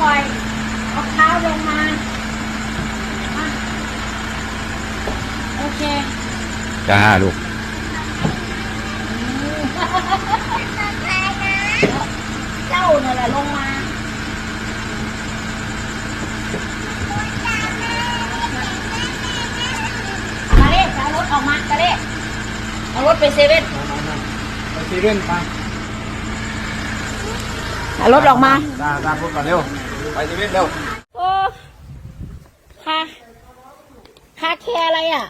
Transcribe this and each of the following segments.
หน่อย เอาเท้าลงมา โอเค จ้าลูก เจ้าเนี่ยแหละลงากระเล่เอารถออกมากระเล่เอารถไปเซเว่นไปซเว่นไปเอารถออกมา ลาลาพวกก่อนเร็ว ไปซีเว่นเร็วโอ้คาคาแคร์อะไรอะ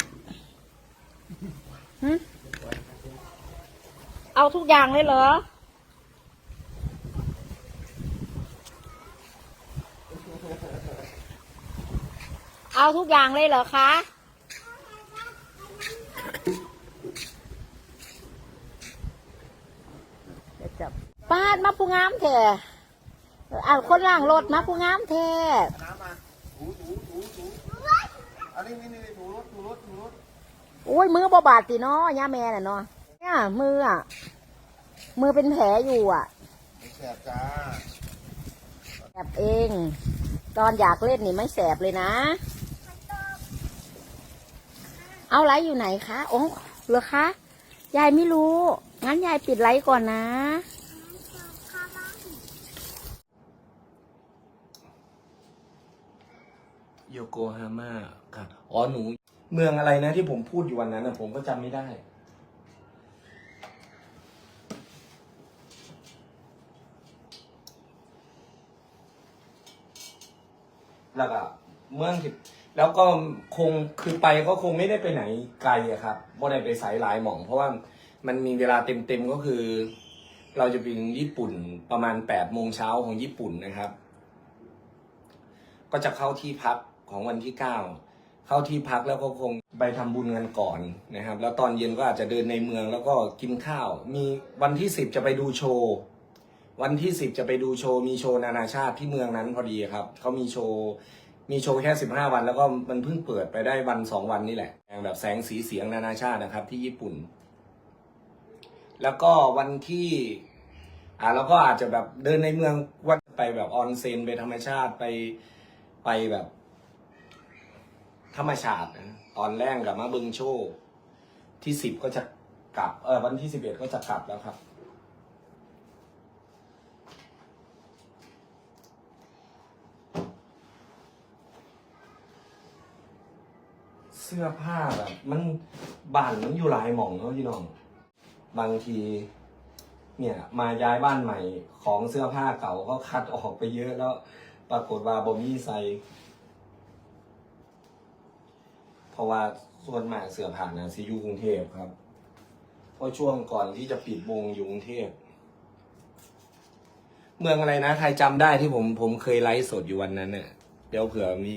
เอาทุกอย่างเลยเหรอ เอาทุกอย่างเลยเหรอคะจับปาดมาผู้งามแท้ เอาคนล่างรถมาผู้งามแท้น้ำมาถูถูถูถูอันนี้นี่นี่ถูรถถูรถถูรถโอ้ยมือบ่บาดสิเนาะย่าแม่น่ะเนาะเนี่ยมืออะมือเป็นแผลอยู่อะแสบจ้าแสบเอง ตอนอยากเล่นนี่ไม่แสบเลยนะ เอาไลท์อยู่ไหนคะโอ้เหรอคะยายไม่รู้ งั้นยายปิดไลท์ก่อนนะ โยโกฮาม่าค่ะ อ๋อหนู เมืองอะไรนะที่ผมพูดอยู่วันนั้นนะผมก็จำไม่ได้ แล้วก็เมืองที่แล้วก็คงคือไปก็คงไม่ได้ไปไหนไกลอะครับบ่ได้ไปสายหลายหม่อง เพราะว่ามันมีเวลาเต็มๆก็คือ เราจะไปถึงญี่ปุ่นประมาณแปดโมงเช้าของญี่ปุ่นนะครับ ก็จะเข้าที่พัก ของวันที่เก้าเข้าที่พักแล้วก็คงไปทำบุญกันก่อนนะครับ แล้วตอนเย็นก็อาจจะเดินในเมืองแล้วก็กินข้าว มีวันที่สิบจะไปดูโชว์ วันที่สิบจะไปดูโชว์ มีโชว์นานาชาติที่เมืองนั้นพอดีครับเขามีโชว์มีโชว์แค่สิบห้าวัน แล้วก็มันเพิ่งเปิดไปได้วันสองวันนี่แหละแบบแสงสีเสียงนานาชาตินะครับ ที่ญี่ปุ่น แล้วก็วันที่อ่าแล้วก็อาจจะแบบเดินในเมืองว่าไปแบบออนเซนไปธรรมชาติไปไปแบบ ธรรมชาตินะตอนแรกกับมาเบิงโชว์ที่สิบก็จะกลับ เออวันที่สิบเอ็ดก็จะกลับแล้วครับ เสื้อผ้าแบบ มันบ้านมันอยู่หลายหม่องเนาะพี่น้อง บางที เนี่ย มาย้ายบ้านใหม่ของเสื้อผ้าเก่าก็คัดออกไปเยอะแล้วปรากฏว่าบ่มีใส่ เพราะว่าส่วนมากเสือผ่านนะซีอยู่กรุงเทพครับ เพราะช่วงก่อนที่จะปิดวงอยู่กรุงเทพ เมืองอะไรนะ ใครจำได้ที่ผมผมเคยไลฟ์สดอยู่วันนั้นเนี่ยเดี๋ยวเผื่อมี